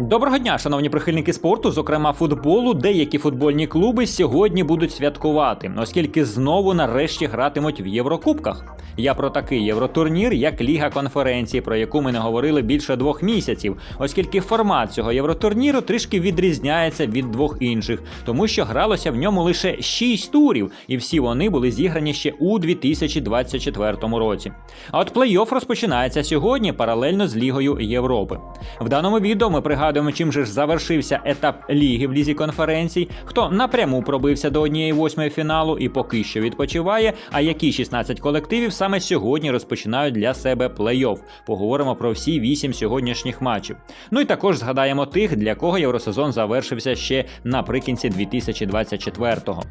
Доброго дня, шановні прихильники спорту, зокрема футболу. Деякі футбольні клуби сьогодні будуть святкувати, оскільки знову нарешті гратимуть в Єврокубках. Я про такий євротурнір, як Ліга конференцій, про яку ми не говорили більше двох місяців, оскільки формат цього євротурніру трішки відрізняється від двох інших, тому що гралося в ньому лише 6 турів, і всі вони були зіграні ще у 2024 році. А от плей-офф розпочинається сьогодні паралельно з Лігою Європи. В даному відео ми пригадуємо, чим же ж завершився етап ліги в лізі конференцій, хто напряму пробився до однієї восьмої фіналу і поки що відпочиває. А які 16 колективів саме сьогодні розпочинають для себе плей-офф. Поговоримо про всі вісім сьогоднішніх матчів. Ну і також згадаємо тих, для кого євросезон завершився ще наприкінці 2024-го.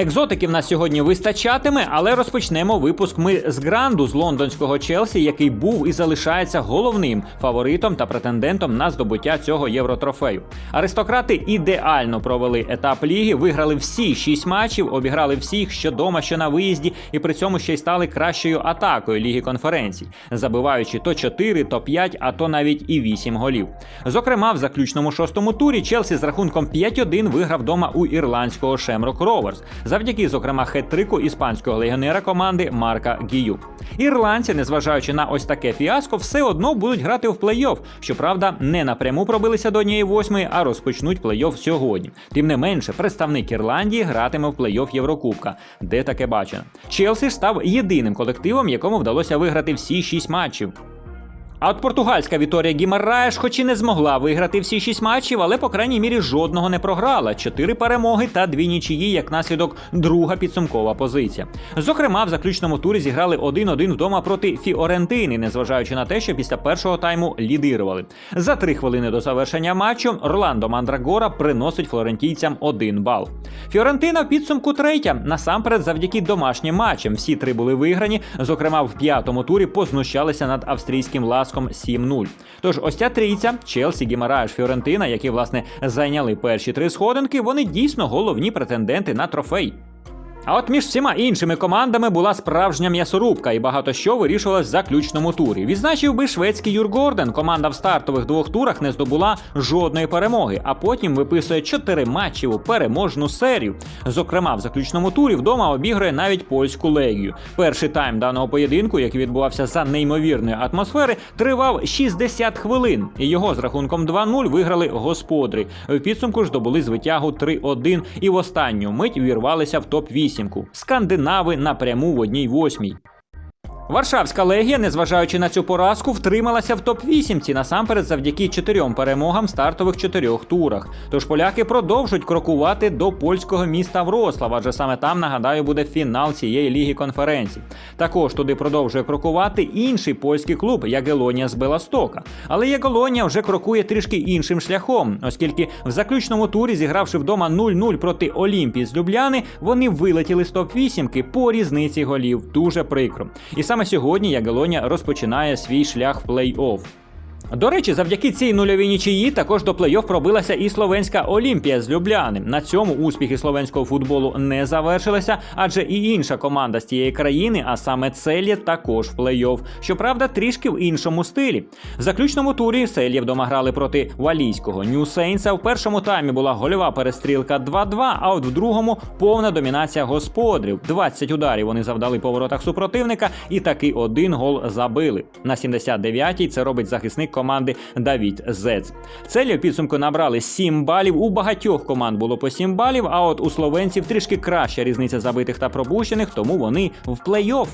Екзотиків нас сьогодні вистачатиме, але розпочнемо випуск ми з гранду з лондонського Челсі, який був і залишається головним фаворитом та претендентом на здобуття цього євротрофею. Аристократи ідеально провели етап ліги, виграли всі шість матчів, обіграли всіх, що дома, що на виїзді, і при цьому ще й стали кращою атакою ліги конференцій, забиваючи то 4, то 5, а то навіть і 8 голів. Зокрема, в заключному шостому турі Челсі з рахунком 5-1 виграв дома у ірландського Шемрок Роверс завдяки, зокрема, хет-трику іспанського легіонера команди Марка Гіюк. Ірландці, незважаючи на ось таке фіаско, все одно будуть грати в плей-офф. Щоправда, не напряму пробилися до однієї восьмої, а розпочнуть плей-офф сьогодні. Тим не менше, представник Ірландії гратиме в плей-офф Єврокубка, де таке бачено. Челсі став єдиним колективом, якому вдалося виграти всі шість матчів. А от португальська Віторія Гімараєш, хоч і не змогла виграти всі шість матчів, але по крайній мірі жодного не програла. Чотири перемоги та дві нічиї, як наслідок друга підсумкова позиція. Зокрема, в заключному турі зіграли 1-1 вдома проти Фіорентини, незважаючи на те, що після першого тайму лідирували. За три хвилини до завершення матчу Орландо Мандрагора приносить флорентійцям один бал. Фіорентина в підсумку третя. Насамперед, завдяки домашнім матчам. Всі три були виграні. Зокрема, в п'ятому турі познущалися над австрійським ласком 7-0. Тож ось ця трійця Челсі, Гімараш, Фіорентина, які власне зайняли перші три сходинки, вони дійсно головні претенденти на трофей. А от між всіма іншими командами була справжня м'ясорубка, і багато що вирішувалось в заключному турі. Відзначив би шведський Юр Горден. Команда в стартових двох турах не здобула жодної перемоги, а потім виписує чотири матчі у переможну серію. Зокрема, в заключному турі вдома обігрує навіть польську легію. Перший тайм даного поєдинку, який відбувався за неймовірної атмосфери, тривав 60 хвилин, і його з рахунком 2-0 виграли господарі. В підсумку ж добули звитягу 3-1 і в останню мить увірвалися в топ 8 Скандинави напряму в одній восьмій. Варшавська легія, незважаючи на цю поразку, втрималася в топ-8 насамперед завдяки чотирьом перемогам в стартових чотирьох турах. Тож поляки продовжують крокувати до польського міста Врослава, адже саме там, нагадаю, буде фінал цієї ліги конференцій. Також туди продовжує крокувати інший польський клуб Ягелонія з Беластока. Але Ягелонія вже крокує трішки іншим шляхом, оскільки в заключному турі, зігравши вдома 0-0 проти Олімпії з Любляни, вони вилетіли з топ-8 по різниці голів. Дуже прикро. І саме сьогодні Ягелоня розпочинає свій шлях в плей-офф. До речі, завдяки цій нульовій нічиї також до плей-офф пробилася і словенська Олімпія з Любляни. На цьому успіхи словенського футболу не завершилися, адже і інша команда з тієї країни, а саме Цельє, також в плей-офф. Щоправда, трішки в іншому стилі. В заключному турі Селє вдома грали проти валійського Нью Сейнса. В першому таймі була гольова перестрілка 2-2, а от в другому повна домінація господарів. 20 ударів вони завдали по воротах супротивника, і таки один гол забили. На 79-й це робить захисник команди Давід Зец. Целі в підсумку набрали 7 балів. У багатьох команд було по 7 балів, а от у словенців трішки краща різниця забитих та пропущених, тому вони в плей-офф.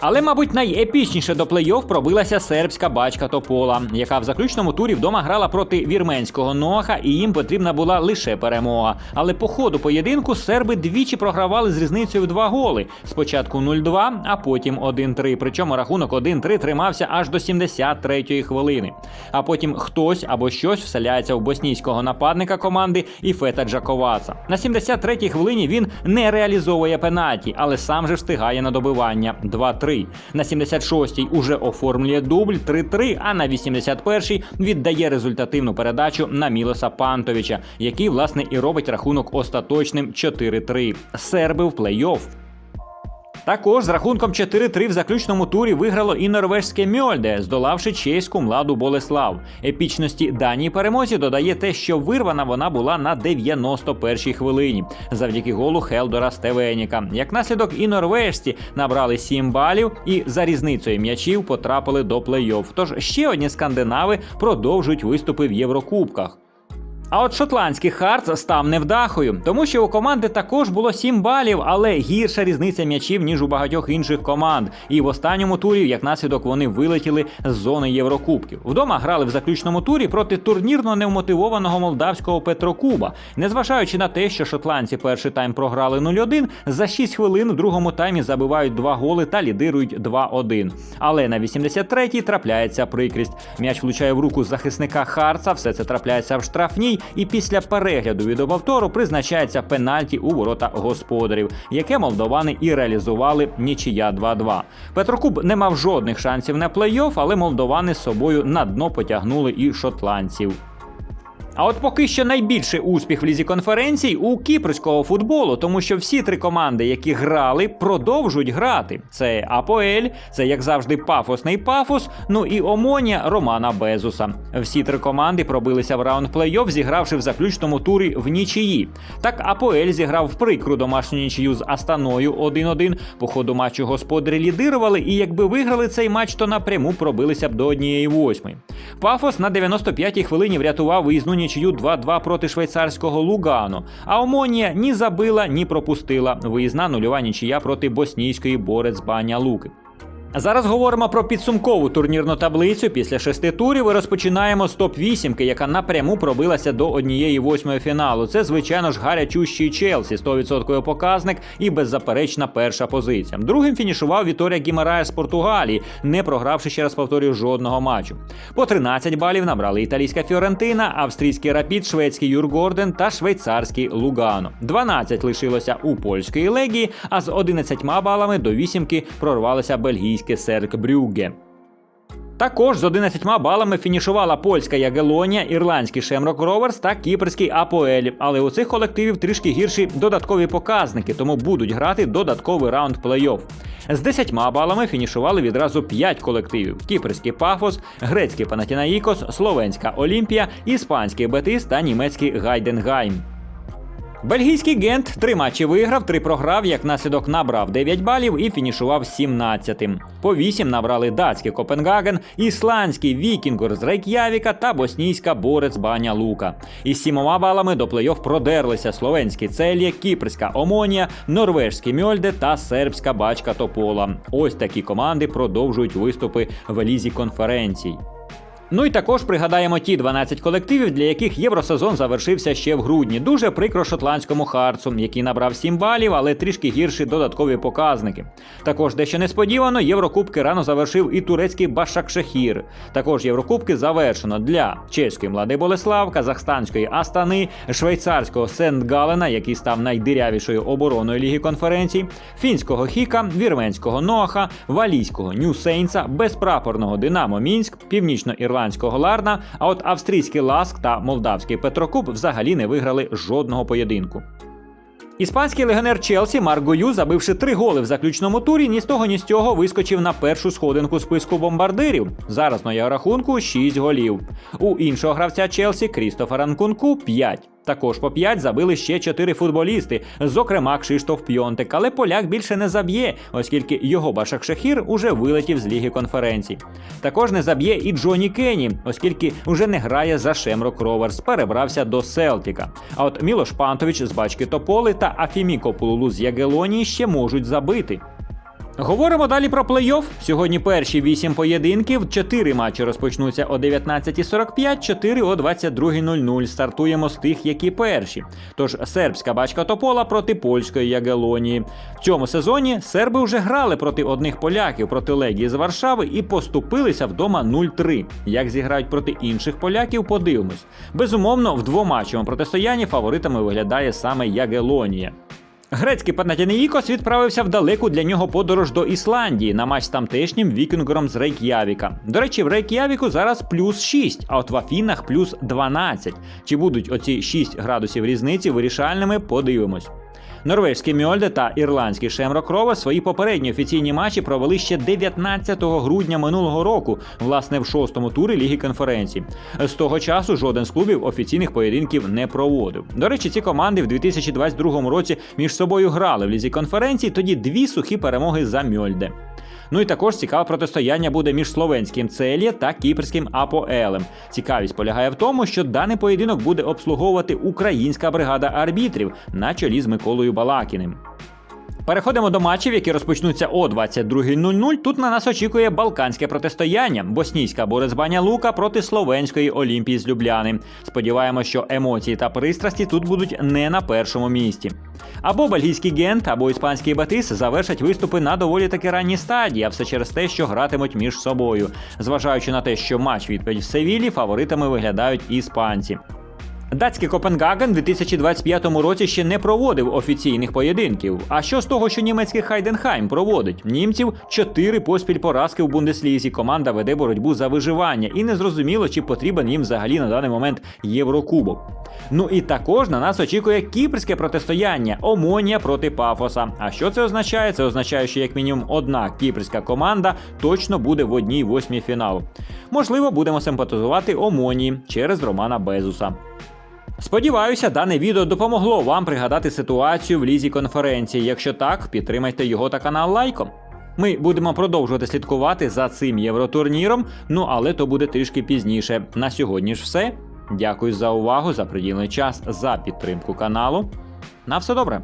Але, мабуть, найепічніше до плей-офф пробилася сербська бачка Топола, яка в заключному турі вдома грала проти вірменського Ноаха, і їм потрібна була лише перемога. Але по ходу поєдинку серби двічі програвали з різницею в два голи. Спочатку 0-2, а потім 1-3. Причому рахунок 1-3 тримався аж до 73-ї хвилини. А потім хтось або щось вселяється в боснійського нападника команди Іфета Джаковаца. На 73-й хвилині він не реалізовує пенальті, але сам же встигає на добивання 2-3. На 76-й уже оформлює дубль 3-3, а на 81-й віддає результативну передачу на Мілоса Пантовича, який, власне, і робить рахунок остаточним 4-3. Серби в плей-офф. Також з рахунком 4-3 в заключному турі виграло і норвежське Мьольде, здолавши чеську младу Болеслав. Епічності даній перемозі додає те, що вирвана вона була на 91-й хвилині, завдяки голу Хелдора Стевеніка. Як наслідок, і норвежці набрали 7 балів і за різницею м'ячів потрапили до плей-офф. Тож ще одні скандинави продовжують виступи в Єврокубках. А от шотландський Хартс став невдахою, тому що у команди також було 7 балів, але гірша різниця м'ячів ніж у багатьох інших команд. І в останньому турі, як наслідок, вони вилетіли з зони Єврокубків. Вдома грали в заключному турі проти турнірно невмотивованого молдавського Петрокуба. Незважаючи на те, що шотландці перший тайм програли 0-1, за 6 хвилин в другому таймі забивають два голи та лідирують 2-1. Але на 83-й трапляється прикрість. М'яч влучає в руку захисника Харца. Все це трапляється в штрафній і після перегляду відеоповтору призначається пенальті у ворота господарів, яке молдовани і реалізували нічия 2-2. Петрокуб не мав жодних шансів на плей-офф, але молдовани з собою на дно потягнули і шотландців. А от поки що найбільший успіх в лізі конференцій у кіпрського футболу, тому що всі три команди, які грали, продовжують грати. Це Апоель, це як завжди пафосний пафос. Ну і Омонія Романа Безуса. Всі три команди пробилися в раунд плей-офф, зігравши в заключному турі в нічиї. Так Апоель зіграв в прикру домашню нічию з Астаною 1-1. По ходу матчу господарі лідирували, і якби виграли цей матч, то напряму пробилися б до однієї восьми. Пафос на 95-й хвилині врятував виїзну нічию 2-2 проти швейцарського Лугану. А Омонія ні забила, ні пропустила. Виїзна нульова нічия проти боснійської борець Баня Луки. Зараз говоримо про підсумкову турнірну таблицю. Після шести турів і розпочинаємо з топ 8 яка напряму пробилася до однієї восьмої фіналу. Це, звичайно ж, гарячущий Челсі, 100% показник і беззаперечна перша позиція. Другим фінішував Віторія Гімарая з Португалії, не програвши ще раз повторюю жодного матчу. По 13 балів набрали італійська Фіорентина, австрійський Рапід, шведський Юргорден та швейцарський Лугано. 12 лишилося у польської легії, а з 11 балами до вісімки прорвалися бельгійські Серк Брюгге. Також з 11 балами фінішувала польська Ягелонія, ірландський Шемрок Роверс та кіпрський Апоель. Але у цих колективів трішки гірші додаткові показники, тому будуть грати додатковий раунд плей-офф. З 10 балами фінішували відразу 5 колективів: кіпрський Пафос, грецький Панатінаїкос, словенська Олімпія, іспанський Бетис та німецький Гайденгайм. Бельгійський Гент три матчі виграв, три програв, як наслідок набрав 9 балів і фінішував 17-тим. По 8 набрали датський Копенгаген, ісландський Вікінгур з Рейк'явіка та боснійська Борець Баня Лука. Із сімома балами до плей-офф продерлися словенський Цельє, кіпрська Омонія, норвежський Мьольде та сербська бачка Топола. Ось такі команди продовжують виступи в лізі конференцій. Ну і також пригадаємо ті 12 колективів, для яких євросезон завершився ще в грудні. Дуже прикро шотландському Харцу, який набрав 7 балів, але трішки гірші додаткові показники. Також дещо несподівано, Єврокубки рано завершив і турецький Башакшехір. Також Єврокубки завершено для чеської Млади Болеслав, казахстанської Астани, швейцарського Сент-Галена, який став найдирявішою обороною ліги конференцій, фінського Хіка, вірменського Ноаха, валійського Нью-Сейнса, безпрапорного Динамо Мінськ, північно-ірландського ірландського Ларна, а от австрійський Ласк та молдавський Петрокуб взагалі не виграли жодного поєдинку. Іспанський легіонер Челсі Марк Гою, забивши три голи в заключному турі, ні з того, ні з цього вискочив на першу сходинку списку бомбардирів. Зараз на його рахунку 6 голів. У іншого гравця Челсі Крістофера Нкунку 5. Також по 5 забили ще 4 футболісти, зокрема Кшиштоф Пьонтик, але поляк більше не заб'є, оскільки його Башак Шахір уже вилетів з ліги конференцій. Також не заб'є і Джоні Кенні, оскільки вже не грає за Шемрок Роверс, перебрався до Селтіка. А от Мілош Пантович з бачки Тополи та Афіміко Пулулу з Ягелонії ще можуть забити. Говоримо далі про плей-офф. Сьогодні перші вісім поєдинків. Чотири матчі розпочнуться о 19.45, 4 о 22.00. Стартуємо з тих, які перші. Тож сербська бачка Топола проти польської Ягелонії. В цьому сезоні серби вже грали проти одних поляків проти Легії з Варшави і поступилися вдома 0-3. Як зіграють проти інших поляків, подивимось. Безумовно, в двоматчевому протистоянні фаворитами виглядає саме Ягелонія. Грецький Панатінеїкос відправився в далеку для нього подорож до Ісландії на матч з тамтешнім вікінгером з Рейк'явіка. До речі, в Рейк'явіку зараз плюс 6, а от в Афінах плюс 12. Чи будуть оці 6 градусів різниці вирішальними, подивимось. Норвезький Мьольде та ірландський Шемрок Рова свої попередні офіційні матчі провели ще 19 грудня минулого року, власне, в шостому турі Ліги конференції. З того часу жоден з клубів офіційних поєдинків не проводив. До речі, ці команди в 2022 році між собою грали в лізі конференції. тоді дві сухі перемоги за Мьольде. Ну і також цікаве протистояння буде між словенським Целє та кіпрським Апоелем. Цікавість полягає в тому, що даний поєдинок буде обслуговувати українська бригада арбітрів на чолі з Миколою Балакіним. Переходимо до матчів, які розпочнуться о 22.00. Тут на нас очікує балканське протистояння. Боснійська боротьбаня Лука проти словенської Олімпії з Любляни. Сподіваємось, що емоції та пристрасті тут будуть не на першому місці. Або бельгійський Гент, або іспанський Батис завершать виступи на доволі таки ранній стадії, а все через те, що гратимуть між собою. Зважаючи на те, що матч відповідь в Севілі, фаворитами виглядають іспанці. Датський Копенгаген у 2025 році ще не проводив офіційних поєдинків. А що з того, що німецький Хайденхайм проводить? Німців чотири поспіль поразки в Бундеслізі. Команда веде боротьбу за виживання, і незрозуміло, чи потрібен їм взагалі на даний момент Єврокубок. Ну і також на нас очікує кіпрське протистояння Омонія проти Пафоса. А що це означає? Це означає, що як мінімум одна кіпрська команда точно буде в одній восьмій фіналу. Можливо, будемо симпатизувати Омонії через Романа Безуса. Сподіваюся, дане відео допомогло вам пригадати ситуацію в лізі конференції. Якщо так, підтримайте його та канал лайком. Ми будемо продовжувати слідкувати за цим євротурніром, ну але то буде трішки пізніше. На сьогодні ж все. Дякую за увагу, за приділений час, за підтримку каналу. На все добре.